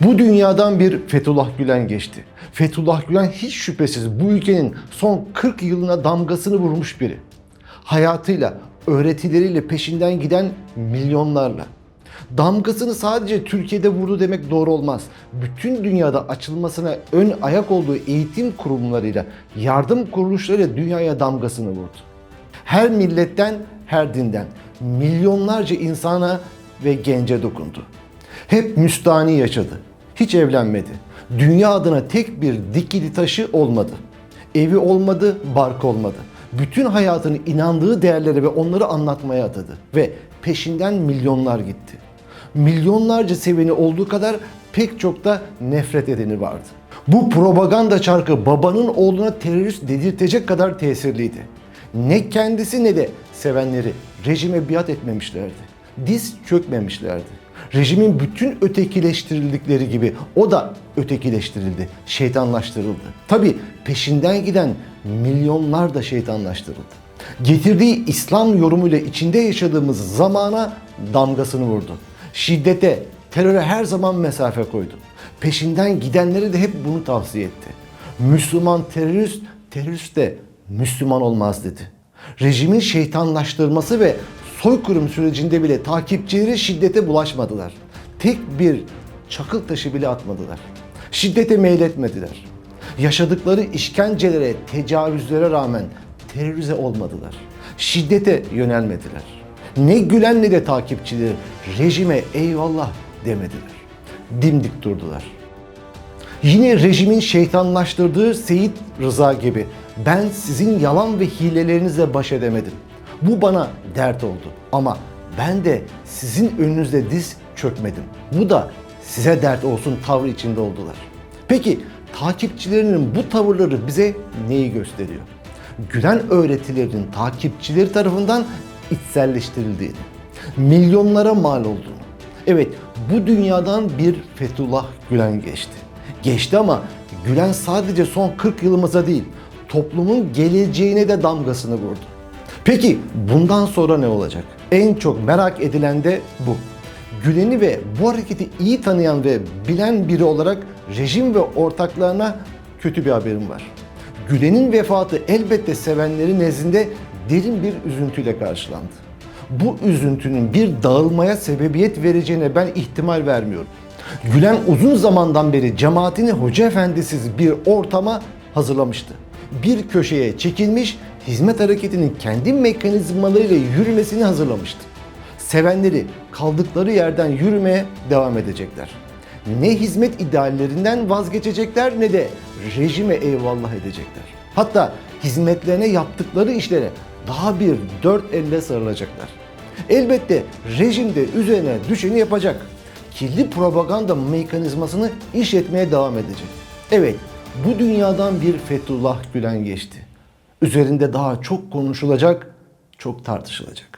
Bu dünyadan bir Fethullah Gülen geçti. Fethullah Gülen hiç şüphesiz bu ülkenin son 40 yılına damgasını vurmuş biri. Hayatıyla, öğretileriyle peşinden giden milyonlarla. Damgasını sadece Türkiye'de vurdu demek doğru olmaz. Bütün dünyada açılmasına ön ayak olduğu eğitim kurumlarıyla, yardım kuruluşlarıyla dünyaya damgasını vurdu. Her milletten, her dinden milyonlarca insana ve gence dokundu. Hep müstani yaşadı. Hiç evlenmedi. Dünya adına tek bir dikili taşı olmadı. Evi olmadı, bark olmadı. Bütün hayatını inandığı değerlere ve onları anlatmaya adadı. Ve peşinden milyonlar gitti. Milyonlarca seveni olduğu kadar pek çok da nefret edeni vardı. Bu propaganda çarkı babanın oğluna terörist dedirtecek kadar tesirliydi. Ne kendisi ne de sevenleri rejime biat etmemişlerdi. Diz çökmemişlerdi. Rejimin bütün ötekileştirildikleri gibi o da ötekileştirildi, şeytanlaştırıldı. Tabi peşinden giden milyonlar da şeytanlaştırıldı. Getirdiği İslam yorumuyla içinde yaşadığımız zamana damgasını vurdu. Şiddete, teröre her zaman mesafe koydu. Peşinden gidenlere de hep bunu tavsiye etti. Müslüman terörist, terörist de Müslüman olmaz dedi. Rejimin şeytanlaştırması ve soykırım sürecinde bile takipçileri şiddete bulaşmadılar. Tek bir çakıl taşı bile atmadılar. Şiddete meyletmediler. Yaşadıkları işkencelere, tecavüzlere rağmen terörize olmadılar. Şiddete yönelmediler. Ne Gülen ne de takipçileri rejime eyvallah demediler. Dimdik durdular. Yine rejimin şeytanlaştırdığı Seyit Rıza gibi ben sizin yalan ve hilelerinizle baş edemedim. Bu bana dert oldu ama ben de sizin önünüzde diz çökmedim. Bu da size dert olsun tavrı içinde oldular. Peki takipçilerinin bu tavırları bize neyi gösteriyor? Gülen öğretilerinin takipçileri tarafından içselleştirildiğini, milyonlara mal olduğunu. Evet bu dünyadan bir Fethullah Gülen geçti. Geçti ama Gülen sadece son 40 yılımıza değil, toplumun geleceğine de damgasını vurdu. Peki bundan sonra ne olacak? En çok merak edilen de bu. Gülen'i ve bu hareketi iyi tanıyan ve bilen biri olarak rejim ve ortaklarına kötü bir haberim var. Gülen'in vefatı elbette sevenleri nezdinde derin bir üzüntüyle karşılandı. Bu üzüntünün bir dağılmaya sebebiyet vereceğine ben ihtimal vermiyorum. Gülen uzun zamandan beri cemaatini hoca efendisiz bir ortama hazırlamıştı. Bir köşeye çekilmiş, hizmet hareketinin kendi mekanizmalarıyla yürümesini hazırlamıştı. Sevenleri kaldıkları yerden yürümeye devam edecekler. Ne hizmet ideallerinden vazgeçecekler ne de rejime eyvallah edecekler. Hatta hizmetlerine yaptıkları işlere daha bir dört elle sarılacaklar. Elbette rejim de üzerine düşeni yapacak. Kirli propaganda mekanizmasını iş etmeye devam edecek. Evet, bu dünyadan bir Fethullah Gülen geçti. Üzerinde daha çok konuşulacak, çok tartışılacak.